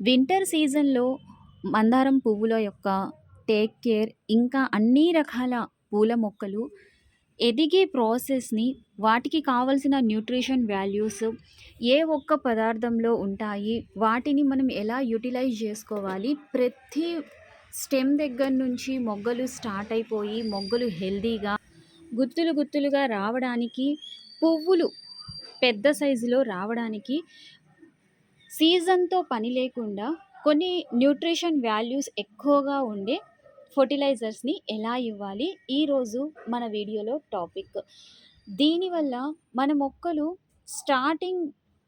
Winter సీజన్‌లో మందారం పువ్వుల యొక్క టేక్ కేర్, ఇంకా అన్ని రకాల పూల మొక్కలు ఎదిగే ప్రాసెస్‌ని, వాటికి కావాల్సిన న్యూట్రిషన్ వాల్యూస్ ఏ ఒక్క పదార్థంలో ఉంటాయి, వాటిని మనం ఎలా యుటిలైజ్ చేసుకోవాలి ప్రతి స్టెమ్ దగ్గర నుంచి మొగ్గలు స్టార్ట్ అయిపోయి, మొగ్గలు హెల్తీగా, గుత్తులు గుత్తులుగా రావడానికి, పువ్వులు పెద్ద సైజులో రావడానికి సీజన్‌తో పని లేకుండా కొన్ని న్యూట్రిషన్ వాల్యూస్ ఎక్కువగా ఉండే ఫెర్టిలైజర్స్‌ని ఎలా ఇవ్వాలి? ఈరోజు మన వీడియోలో టాపిక్. దీనివల్ల మన మొక్కలు స్టార్టింగ్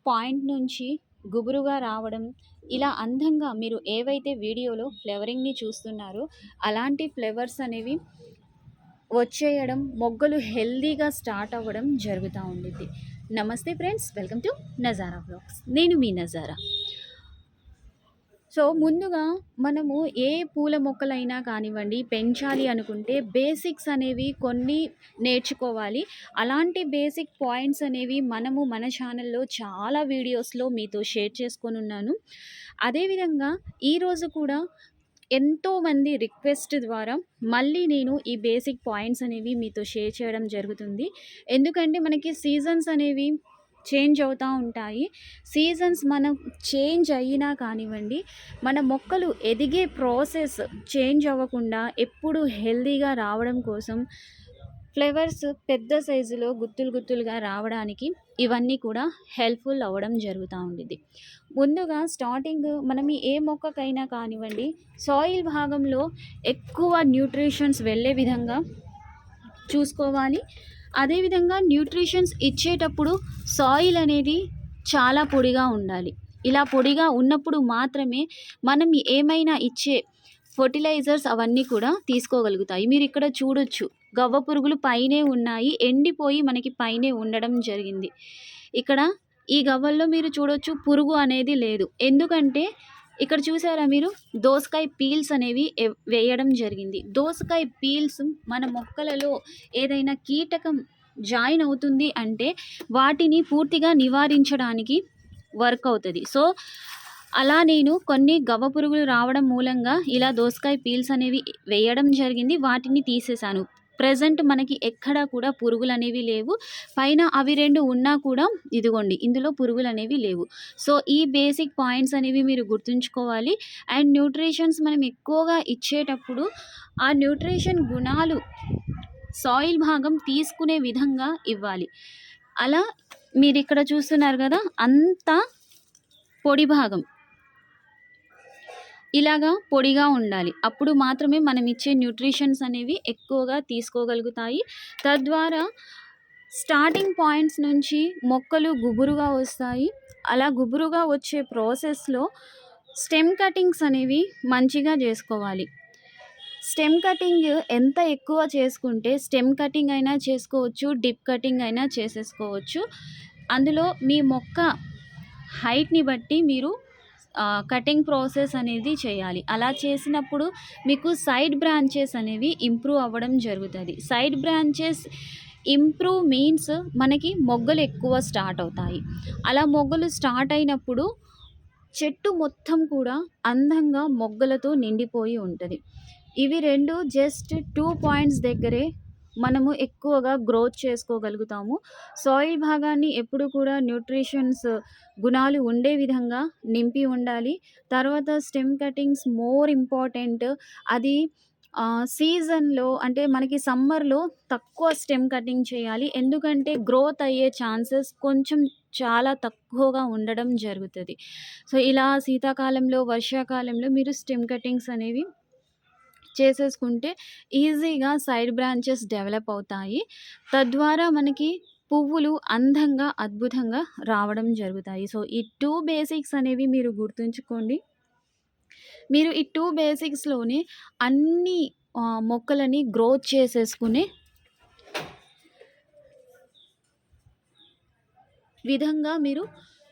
పాయింట్ నుంచి గుబురుగా రావడం, ఇలా అందంగా మీరు ఏవైతే వీడియోలో ఫ్లేవరింగ్ని చూస్తున్నారో, అలాంటి ఫ్లేవర్స్ అనేవి వచ్చేయడం, మొగ్గలు హెల్తీగా స్టార్ట్ అవ్వడం జరుగుతూ ఉండిద్ది. నమస్తే friends! Welcome to Nazara blogs నేను మీ నజారా. సో, ముందుగా మనము ఏ పూల మొక్కలైనా కానివ్వండి, పెంచాలి అనుకుంటే బేసిక్స్ అనేవి కొన్ని నేర్చుకోవాలి. అలాంటి బేసిక్ పాయింట్స్ అనేవి మనము మన ఛానల్‌లో చాలా వీడియోస్‌లో మీతో షేర్ చేసుకొని ఉన్నాను అదేవిధంగా ఈరోజు కూడా ఎంతోమంది రిక్వెస్ట్ ద్వారా మళ్ళీ నేను ఈ బేసిక్ పాయింట్స్ అనేవి మీతో షేర్ చేయడం జరుగుతుంది. ఎందుకంటే మనకి సీజన్స్ అనేవి చేంజ్ అవుతూ ఉంటాయి. సీజన్స్ మనం చేంజ్ అయినా కానివ్వండి, మన మొక్కలు ఎదిగే ప్రాసెస్ చేంజ్ అవ్వకుండా ఎప్పుడు హెల్తీగా రావడం కోసం ఫ్లవర్స్ పెద్ద సైజులో గుత్తులు గుత్తులుగా రావడానికి ఇవన్నీ కూడా హెల్ప్‌ఫుల్ అవ్వడం జరుగుతూ ఉండిద్ది. ముందుగా స్టార్టింగ్ మనం ఏ మొక్కకైనా కానివ్వండి, సాయిల్ భాగంలో ఎక్కువ న్యూట్రిషన్స్ వెళ్ళే విధంగా చూసుకోవాలి. అదేవిధంగా న్యూట్రిషన్స్ ఇచ్చేటప్పుడు సాయిల్ అనేది చాలా పొడిగా ఉండాలి. ఇలా పొడిగా ఉన్నప్పుడు మాత్రమే మనం ఏమైనా ఇచ్చే ఫెర్టిలైజర్స్ అవన్నీ కూడా తీసుకోగలుగుతాయి. మీరు ఇక్కడ చూడొచ్చు. గవ్వ పురుగులు పైనే ఉన్నాయి. ఎండిపోయి మనకి పైనే ఉండడం జరిగింది. ఇక్కడ ఈ గవ్వల్లో మీరు చూడొచ్చు పురుగు అనేది లేదు. ఎందుకంటే ఇక్కడ చూసారా మీరు దోసకాయ పీల్స్ అనేవి వేయడం జరిగింది. దోసకాయ పీల్స్ మన మొక్కలలో ఏదైనా కీటకం జాయిన్ అవుతుంది అంటే వాటిని పూర్తిగా నివారించడానికి వర్క్ అవుతుంది సో, అలా నేను కొన్ని గవ్వ పురుగులు రావడం మూలంగా ఇలా దోసకాయ పీల్స్ అనేవి వేయడం జరిగింది. వాటిని తీసేశాను. ప్రెజెంట్ మనకి ఎక్కడా కూడా పురుగులనేవి లేవు. పైన అవి రెండు ఉన్నా కూడా ఇదిగోండి ఇందులో పురుగులనేవి లేవు. సో, ఈ బేసిక్ పాయింట్స్ అనేవి మీరు గుర్తుంచుకోవాలి. అండ్ న్యూట్రిషన్స్ మనం ఎక్కువగా ఇచ్చేటప్పుడు ఆ న్యూట్రిషన్ గుణాలు సాయిల్ భాగం తీసుకునే విధంగా ఇవ్వాలి. అలా మీరు ఇక్కడ చూస్తున్నారు కదా అంతా పొడి భాగం. ఇలాగా పొడిగా ఉండాలి. అప్పుడు మాత్రమే మనం ఇచ్చే న్యూట్రిషన్స్ అనేవి ఎక్కువగా తీసుకోగలుగుతాయి. తద్వారా స్టార్టింగ్ పాయింట్స్ నుంచి మొక్కలు గుబురుగా వస్తాయి. అలా గుబురుగా వచ్చే ప్రాసెస్‌లో స్టెమ్ కటింగ్స్ అనేవి మంచిగా చేసుకోవాలి స్టెమ్ కటింగ్ ఎంత ఎక్కువ చేసుకుంటే స్టెమ్ కటింగ్ అయినా చేసుకోవచ్చు. డిప్ కటింగ్ అయినా చేసేసుకోవచ్చు. అందులో మీ మొక్క హైట్‌ని బట్టి మీరు కటింగ్ ప్రాసెస్ అనేది చేయాలి. అలా చేసినప్పుడు మీకు సైడ్ బ్రాంచెస్ అనేవి ఇంప్రూవ్ అవ్వడం జరుగుతుంది సైడ్ బ్రాంచెస్ ఇంప్రూవ్ మీన్స్ మనకి మొగ్గలు ఎక్కువ స్టార్ట్ అవుతాయి. అలా మొగ్గలు స్టార్ట్ అయినప్పుడు చెట్టు మొత్తం కూడా అందంగా మొగ్గలతో నిండిపోయి ఉంటుంది ఇవి రెండు జస్ట్ టూ పాయింట్స్ దగ్గరే మనము ఎక్కువగా గ్రోత్ చేసుకోగలుగుతాము. సాయిల్ భాగాన్ని ఎప్పుడు కూడా న్యూట్రిషన్స్ గుణాలు ఉండే విధంగా నింపి ఉండాలి. తర్వాత స్టెమ్ కటింగ్స్ మోర్ ఇంపార్టెంట్. అది సీజన్‌లో అంటే మనకి సమ్మర్‌లో తక్కువ స్టెమ్ కటింగ్ చేయాలి. ఎందుకంటే గ్రోత్ అయ్యే ఛాన్సెస్ కొంచెం చాలా తక్కువగా ఉండడం జరుగుతుంది సో, ఇలా శీతాకాలంలో, వర్షాకాలంలో మీరు స్టెమ్ కటింగ్స్ అనేవి చేసేసుకుంటే ఈజీగా సైడ్ బ్రాంచెస్ డెవలప్ అవుతాయి. తద్వారా మనకి పువ్వులు అందంగా, అద్భుతంగా రావడం జరుగుతాయి. సో, ఈ టూ బేసిక్స్ అనేవి మీరు గుర్తుంచుకోండి. మీరు ఈ టూ బేసిక్స్‌లోనే అన్ని మొక్కలని గ్రోత్ చేసేసుకునే విధంగా మీరు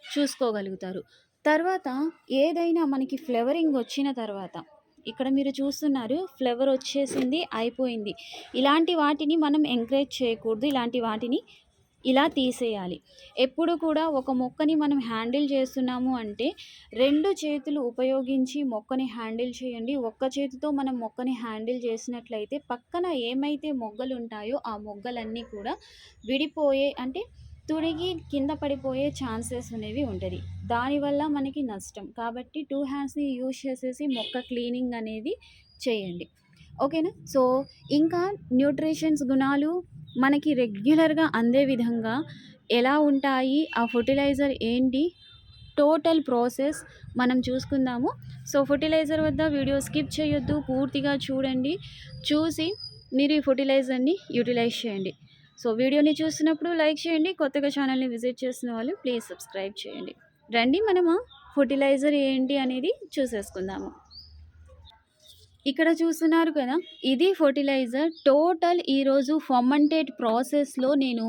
చూసుకోగలుగుతారు. తర్వాత ఏదైనా మనకి ఫ్లవరింగ్ వచ్చిన తర్వాత ఇక్కడ మీరు చూస్తున్నారు ఫ్లవర్ వచ్చేసింది అయిపోయింది. ఇలాంటి వాటిని మనం ఎంకరేజ్ చేయకూడదు. ఇలాంటి వాటిని ఇలా తీసేయాలి ఎప్పుడు కూడా ఒక మొక్కని మనం హ్యాండిల్ చేస్తున్నాము అంటే రెండు చేతులు ఉపయోగించి మొక్కని హ్యాండిల్ చేయండి ఒక్క చేతితో మనం మొక్కని హ్యాండిల్ చేసినట్లయితే పక్కన ఏమైతే మొగ్గలు ఉంటాయో ఆ మొగ్గలన్నీ కూడా విడిపోయే అంటే తుడిగి కింద పడిపోయే ఛాన్సెస్ అనేవి ఉంటుంది. దానివల్ల మనకి నష్టం. కాబట్టి టూ హ్యాండ్స్ని యూజ్ చేసేసి మొక్క క్లీనింగ్ అనేది చేయండి. ఓకేనా? సో ఇంకా న్యూట్రిషన్స్ గుణాలు మనకి రెగ్యులర్గా అందే విధంగా ఎలా ఉంటాయి? ఆ ఫర్టిలైజర్ ఏంటి? టోటల్ ప్రాసెస్ మనం చూసుకుందాము. సో ఫర్టిలైజర్ వద్ద వీడియో స్కిప్ చేయొద్దు. పూర్తిగా చూడండి. చూసి మీరు ఈ ఫర్టిలైజర్ని యూటిలైజ్ చేయండి. సో వీడియోని చూసినప్పుడు లైక్ చేయండి కొత్తగా ఛానల్ని విజిట్ చేసిన వాళ్ళు ప్లీజ్ సబ్స్క్రైబ్ చేయండి. రండి మనము ఫర్టిలైజర్ ఏంటి అనేది చూసేసుకుందాము. ఇక్కడ చూస్తున్నారు కదా ఇది ఫర్టిలైజర్. టోటల్ ఈరోజు ఫర్మంటేట్ ప్రాసెస్లో నేను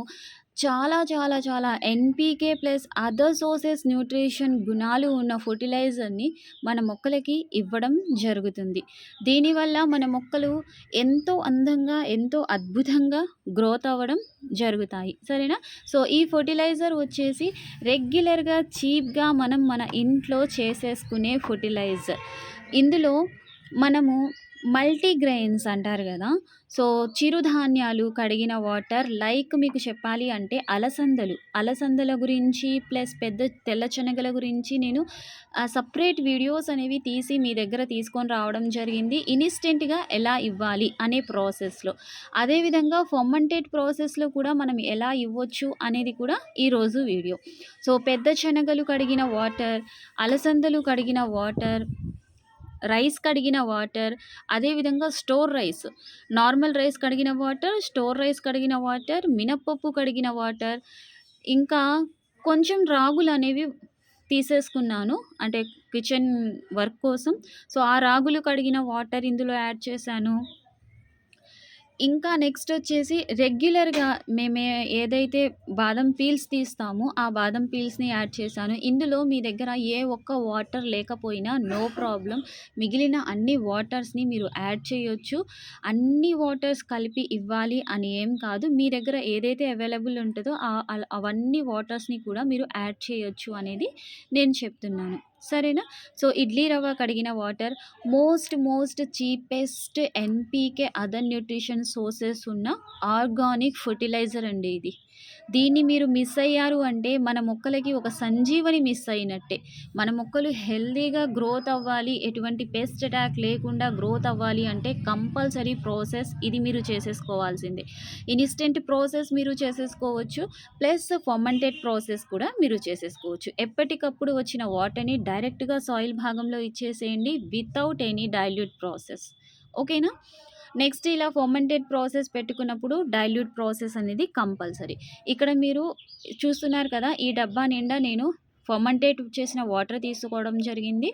చాలా చాలా చాలా NPK plus other sources nutrition గుణాలు ఉన్న ఫర్టిలైజర్ని మన మొక్కలకి ఇవ్వడం జరుగుతుంది. దీనివల్ల మన మొక్కలు ఎంతో అందంగా ఎంతో అద్భుతంగా గ్రోత్ అవ్వడం జరుగుతాయి. సరేనా? సో ఈ ఫర్టిలైజర్ వచ్చేసి రెగ్యులర్గా చీప్గా మనం మన ఇంట్లో చేసేసుకునే ఫర్టిలైజర్ ఇందులో మనము మల్టీగ్రెయిన్స్ అంటారు కదా. సో చిరుధాన్యాలు కడిగిన వాటర్ లైక్ మీకు చెప్పాలి అంటే అలసందలు. అలసందల గురించి ప్లస్ పెద్ద తెల్ల శనగల గురించి నేను సపరేట్ వీడియోస్ అనేవి తీసి మీ దగ్గర తీసుకొని రావడం జరిగింది. ఇన్స్టెంట్గా ఎలా ఇవ్వాలి అనే ప్రాసెస్లో. అదేవిధంగా ఫొమ్మంటేట్ ప్రాసెస్లో కూడా మనం ఎలా ఇవ్వచ్చు అనేది కూడా ఈరోజు వీడియో. సో పెద్ద శనగలు కడిగిన వాటర్ అలసందలు కడిగిన వాటర్ రైస్ కడిగిన వాటర్ అదేవిధంగా స్టోర్ రైస్. నార్మల్ రైస్ కడిగిన వాటర్ స్టోర్ రైస్ కడిగిన వాటర్ మినప్పప్పు కడిగిన వాటర్. ఇంకా కొంచెం రాగులు అనేవి తీసేసుకున్నాను. అంటే కిచెన్ వర్క్ కోసం. సో ఆ రాగులు కడిగిన వాటర్ ఇందులో యాడ్ చేశాను. ఇంకా నెక్స్ట్ వచ్చేసి రెగ్యులర్గా మేము ఏదైతే బాదం పీల్స్ తీస్తామో ఆ బాదం పీల్స్ని యాడ్ చేశాను. ఇందులో మీ దగ్గర ఏ ఒక్క వాటర్ లేకపోయినా నో ప్రాబ్లం మిగిలిన అన్ని వాటర్స్ని మీరు యాడ్ చేయొచ్చు. అన్ని వాటర్స్ కలిపి ఇవ్వాలి అని ఏం కాదు. మీ దగ్గర ఏదైతే అవైలబుల్ ఉంటుందో అవన్నీ వాటర్స్ని కూడా మీరు యాడ్ చేయొచ్చు అనేది నేను చెప్తున్నాను. సరేనా? సో ఇడ్లీ రవ్వ కడిగిన water most most cheapest NPK other nutrition sources ఉన్న ఆర్గానిక్ ఫర్టిలైజర్ అండి ఇది. దీన్ని మీరు మిస్ అయ్యారు అంటే మన మొక్కలకి ఒక సంజీవని మిస్ అయినట్టే. మన మొక్కలు హెల్దీగా గ్రోత్ అవ్వాలి ఎటువంటి పెస్ట్ అటాక్ లేకుండా గ్రోత్ అవ్వాలి అంటే కంపల్సరీ ప్రాసెస్ ఇది మీరు చేసేసుకోవాల్సిందే. ఇన్స్టెంట్ ప్రాసెస్ మీరు చేసేసుకోవచ్చు ప్లస్ ఫర్మంటెడ్ ప్రాసెస్ కూడా మీరు చేసేసుకోవచ్చు. ఎప్పటికప్పుడు వచ్చిన వాటర్ని డైరెక్ట్గా సాయిల్ భాగంలో ఇచ్చేసేయండి వితౌట్ ఎనీ డైల్యూట్ ప్రాసెస్. ఓకేనా? నెక్స్ట్ ఇలా ఫర్మెంటెడ్ ప్రాసెస్ పెట్టుకున్నప్పుడు డైల్యూట్ ప్రాసెస్ అనేది కంపల్సరీ ఇక్కడ మీరు చూస్తున్నారు కదా ఈ డబ్బా నిండా నేను ఫర్మంటేట్ చేసిన వాటర్ తీసుకోవడం జరిగింది.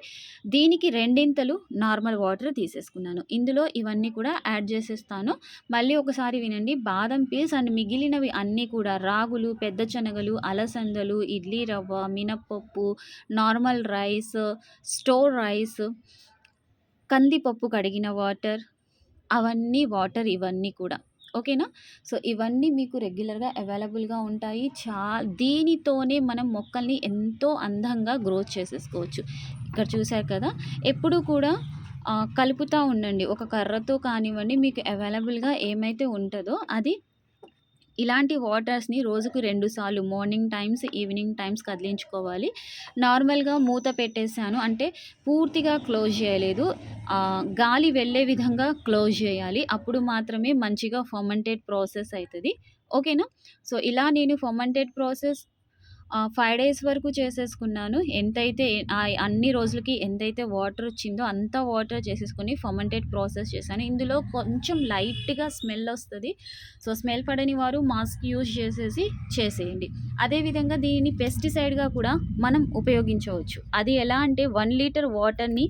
దీనికి రెండింతలు నార్మల్ వాటర్ తీసేసుకున్నాను. ఇందులో ఇవన్నీ కూడా యాడ్ చేసేస్తాను. మళ్ళీ ఒకసారి వినండి బాదం పీల్స్ అండ్ మిగిలినవి అన్నీ కూడా రాగులు పెద్ద శనగలు అలసందలు ఇడ్లీ రవ్వ మినప్పప్పు నార్మల్ రైస్ స్టోర్ రైస్ కందిపప్పు కడిగిన వాటర్ అవన్నీ వాటర్ ఇవన్నీ కూడా. ఓకేనా? సో ఇవన్నీ మీకు రెగ్యులర్గా అవైలబుల్గా ఉంటాయి. చా దీనితోనే మనం మొక్కల్ని ఎంతో అందంగా గ్రోత్ చేసేసుకోవచ్చు. ఇక్కడ చూశారు కదా? ఎప్పుడు కూడా కలుపుతూ ఉండండి. ఒక కర్రతో కానివ్వండి మీకు అవైలబుల్గా ఏమైతే ఉంటుందో అది ఇలాంటి వాటర్స్ని రోజుకు రెండు సార్లు మార్నింగ్ టైమ్స్ ఈవినింగ్ టైమ్స్ కదిలించుకోవాలి. నార్మల్గా మూత పెట్టేశాను. అంటే పూర్తిగా క్లోజ్ చేయలేదు. గాలి వెళ్ళే విధంగా క్లోజ్ చేయాలి. అప్పుడు మాత్రమే మంచిగా ఫర్మంటేట్ ప్రాసెస్ అవుతుంది. ఓకేనా? సో ఇలా నేను ఫర్మంటేట్ ప్రాసెస్ ఫైవ్ డేస్ వరకు చేసేసుకున్నాను. ఎంతైతే అన్ని రోజులకి ఎంతైతే వాటర్ వచ్చిందో అంత వాటర్ చేసేసుకొని ఫర్మెంటెడ్ ప్రాసెస్ చేశాను. ఇందులో కొంచెం లైట్గా స్మెల్ వస్తుంది. సో స్మెల్ పడని వారు మాస్క్ యూజ్ చేసేసి చేసేయండి. అదేవిధంగా దీన్ని పెస్టిసైడ్గా కూడా మనం ఉపయోగించవచ్చు. అది ఎలా అంటే వన్ లీటర్ వాటర్ని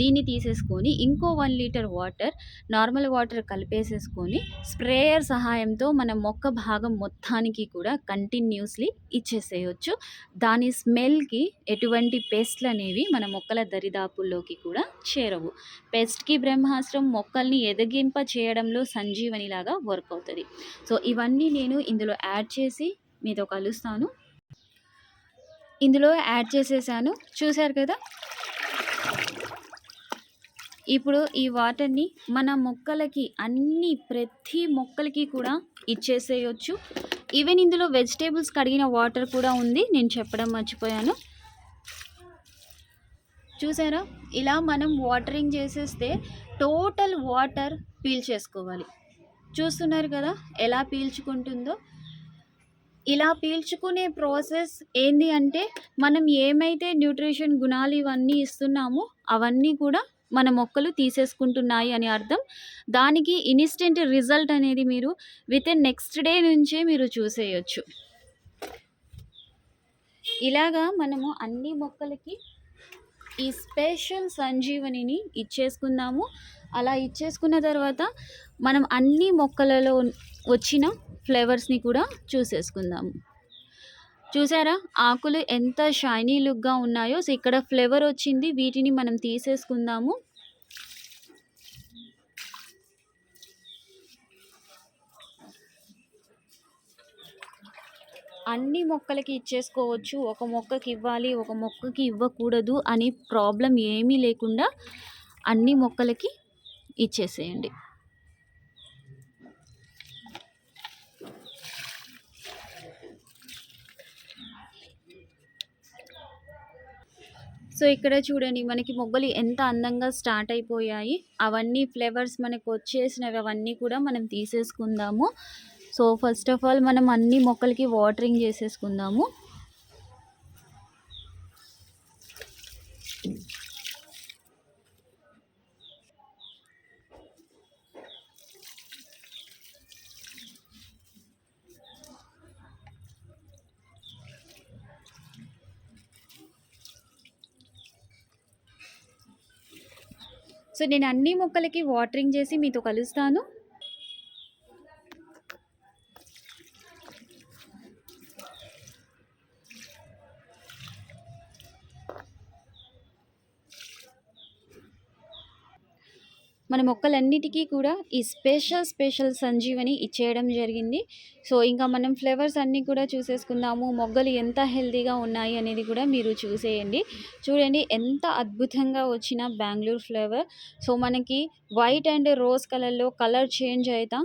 దీన్ని తీసేసుకొని ఇంకో one litre water normal water కలిపేసేసుకొని sprayer సహాయంతో మన మొక్క భాగం మొత్తానికి కూడా కంటిన్యూస్లీ ఇచ్చేసేయచ్చు. చేసుకోవచ్చు దాని స్మెల్కి ఎటువంటి పెస్ట్లు అనేవి మన మొక్కల దరిదాపుల్లోకి కూడా చేరవు. పెస్ట్కి బ్రహ్మాస్త్రం మొక్కల్ని ఎదగింప చేయడంలో సంజీవనిలాగా వర్క్ అవుతుంది. సో ఇవన్నీ నేను ఇందులో యాడ్ చేసి మీతో కలుస్తాను. ఇందులో యాడ్ చేసేసాను. చూశారు కదా? ఇప్పుడు ఈ వాటర్ని మన మొక్కలకి అన్ని ప్రతి మొక్కలకి కూడా ఇచ్చేసేయచ్చు. ఈవెన్ ఇందులో వెజిటేబుల్స్ కడిగిన వాటర్ కూడా ఉంది. నేను చెప్పడం మర్చిపోయాను. చూసారా? ఇలా మనం వాటరింగ్ చేసేస్తే టోటల్ వాటర్ పీల్చేసుకోవాలి చూస్తున్నారు కదా? ఎలా పీల్చుకుంటుందో? ఇలా పీల్చుకునే ప్రాసెస్ ఏంది అంటే మనం ఏమైతే న్యూట్రిషన్ గుణాలు ఇవన్నీ ఇస్తున్నామో అవన్నీ కూడా మన మొక్కలు తీసేసుకుంటున్నాయి అని అర్థం. దానికి ఇన్స్టెంట్ రిజల్ట్ అనేది మీరు విత్ ఇన్ నెక్స్ట్ డే నుంచే మీరు చూసేయచ్చు. ఇలాగా మనము అన్ని మొక్కలకి ఈ స్పెషల్ సంజీవనిని ఇచ్చేసుకుందాము. అలా ఇచ్చేసుకున్న తర్వాత మనం అన్ని మొక్కలలో వచ్చిన ఫ్లేవర్స్ని కూడా చూసేసుకుందాము. చూసారా? ఆకులు ఎంత షైనీ లుక్గా ఉన్నాయో. సో ఇక్కడ ఫ్లేవర్ వచ్చింది. వీటిని మనం తీసేసుకుందాము. అన్ని మొక్కలకి ఇచ్చేసుకోవచ్చు. ఒక మొక్కకి ఇవ్వాలి ఒక మొక్కకి ఇవ్వకూడదు అని ప్రాబ్లం ఏమీ లేకుండా అన్ని మొక్కలకి ఇచ్చేసేయండి. సో ఇక్కడ చూడండి మనకి మొగ్గలు ఎంత అందంగా స్టార్ట్ అయిపోయాయి. అవన్నీ ఫ్లేవర్స్ మనకు వచ్చేసినవి అవన్నీ కూడా మనం తీసేసుకుందాము. సో ఫస్ట్ ఆఫ్ ఆల్ మనం అన్ని మొక్కలకి వాటరింగ్ చేసేసుకుందాము. సో నేను అన్ని మొక్కలకి వాటరింగ్ చేసి మీతో కలుస్తాను. మన మొక్కలన్నిటికీ కూడా ఈ స్పెషల్ స్పెషల్ సంజీవని ఇచ్చేయడం జరిగింది. సో ఇంకా మనం ఫ్లేవర్స్ అన్నీ కూడా చూసేసుకుందాము. మొగ్గలు ఎంత హెల్తీగా ఉన్నాయి అనేది కూడా మీరు చూసేయండి. చూడండి ఎంత అద్భుతంగా వచ్చిన బెంగళూరు ఫ్లేవర్. సో మనకి వైట్ అండ్ రోజ్ కలర్లో కలర్ చేంజ్ అవుతా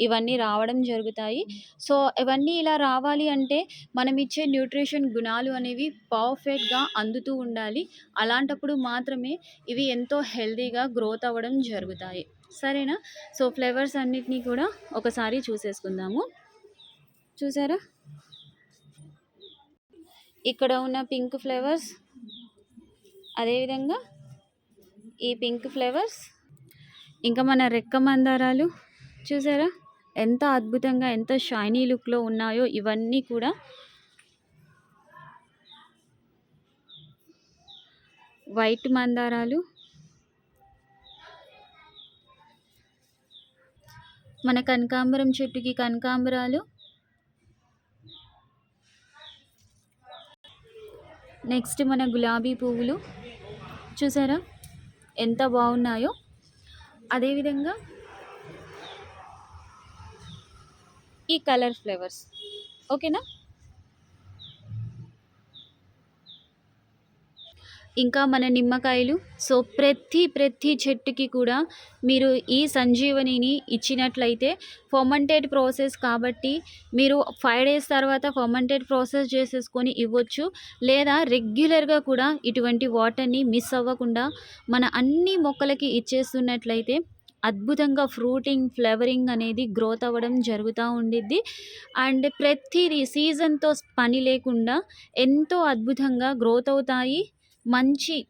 ఇవన్నీ రావడం జరుగుతాయి. సో ఇవన్నీ ఇలా రావాలి అంటే మనం ఇచ్చే న్యూట్రిషన్ గుణాలు అనేవి పర్ఫెక్ట్గా అందుతూ ఉండాలి. అలాంటప్పుడు మాత్రమే ఇవి ఎంతో హెల్తీగా గ్రోత్ అవ్వడం జరుగుతాయి. సరేనా? సో ఫ్లేవర్స్ అన్నిటినీ కూడా ఒకసారి చూసేసుకుందాము. చూసారా? ఇక్కడ ఉన్న పింక్ ఫ్లేవర్స్ అదేవిధంగా ఈ పింక్ ఫ్లేవర్స్ ఇంకా మన రెక్క మందారాలు చూసారా? ఎంత అద్భుతంగా ఎంత షైనీ లుక్లో ఉన్నాయో ఇవన్నీ కూడా వైట్ మందారాలు. మన కనకాంబరం చెట్టుకి కనకాంబరాలు. నెక్స్ట్ మన గులాబీ పువ్వులు. చూసారా? ఎంత బాగున్నాయో. అదేవిధంగా ఈ కలర్ ఫ్లేవర్స్. ఓకేనా? ఇంకా మన నిమ్మకాయలు. సో ప్రతి ప్రతి చెట్టుకి కూడా మీరు ఈ సంజీవనిని ఇచ్చినట్లయితే ఫర్మంటేడ్ ప్రాసెస్ కాబట్టి మీరు ఫైవ్ డేస్ తర్వాత ఫర్మంటేడ్ ప్రాసెస్ చేసేసుకొని ఇవ్వచ్చు. లేదా రెగ్యులర్గా కూడా ఇటువంటి వాటర్ని మిస్ అవ్వకుండా మన అన్ని మొక్కలకి ఇచ్చేస్తున్నట్లయితే అద్భుతంగా ఫ్రూటింగ్ ఫ్లవరింగ్ అనేది గ్రోత్ అవ్వడం జరుగుతూ ఉండిద్ది. అండ్ ప్రతిదీ సీజన్తో పని లేకుండా ఎంతో అద్భుతంగా గ్రోత్ అవుతాయి. మంచి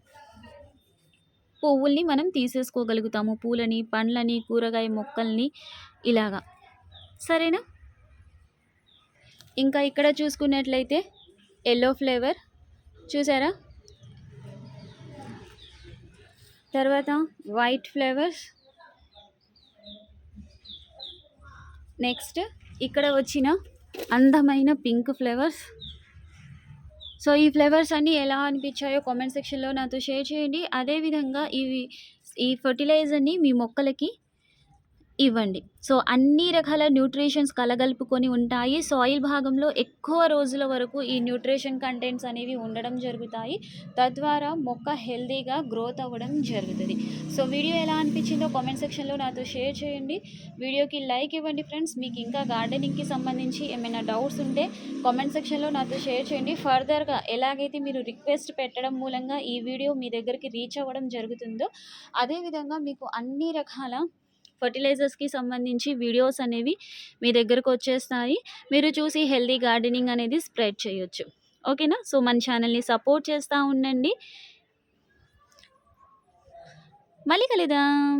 పువ్వుల్ని మనం తీసేసుకోగలుగుతాము. పూలని పండ్లని కూరగాయ మొక్కల్ని ఇలాగా. సరేనా? ఇంకా ఇక్కడ చూసుకున్నట్లయితే ఎల్లో ఫ్లేవర్ చూసారా? తర్వాత వైట్ ఫ్లేవర్స్ నెక్స్ట్ ఇక్కడ వచ్చిన అందమైన పింక్ ఫ్లేవర్స్. సో ఈ ఫ్లేవర్స్ అన్నీ ఎలా అనిపించాయో కామెంట్ సెక్షన్లో నాతో షేర్ చేయండి. అదేవిధంగా ఇవి ఈ ఫర్టిలైజర్ని మీ మొక్కలకి ఇవ్వండి. సో, అన్ని రకాల న్యూట్రిషన్స్ కలగలుపుకొని ఉంటాయి. సాయిల్ భాగంలో ఎక్కువ రోజుల వరకు ఈ న్యూట్రిషన్ కంటెంట్స్ అనేవి ఉండడం జరుగుతాయి. తద్వారా మొక్క హెల్తీగా గ్రోత్ అవ్వడం జరుగుతుంది సో, వీడియో ఎలా అనిపించిందో కామెంట్ సెక్షన్‌లో నాతో షేర్ చేయండి. వీడియోకి లైక్ ఇవ్వండి ఫ్రెండ్స్. మీకు ఇంకా గార్డెనింగ్‌కి సంబంధించి ఏమైనా డౌట్స్ ఉంటే కామెంట్ సెక్షన్‌లో నాతో షేర్ చేయండి. ఫర్దర్‌గా ఎలాగైతే మీరు రిక్వెస్ట్ పెట్టడం మూలంగా ఈ వీడియో మీ దగ్గరికి రీచ్ అవ్వడం జరుగుతుందో, అదేవిధంగా మీకు అన్ని రకాల ఫర్టిలైజర్స్కి సంబంధించి వీడియోస్ అనేవి మీ దగ్గరకు వచ్చేస్తాయి మీరు చూసి హెల్దీ గార్డెనింగ్ అనేది స్ప్రెడ్ చేయొచ్చు. ఓకేనా? సో, మన ఛానల్‌ని సపోర్ట్ చేస్తూ ఉండండి. మళ్ళీ కలుద్దాం.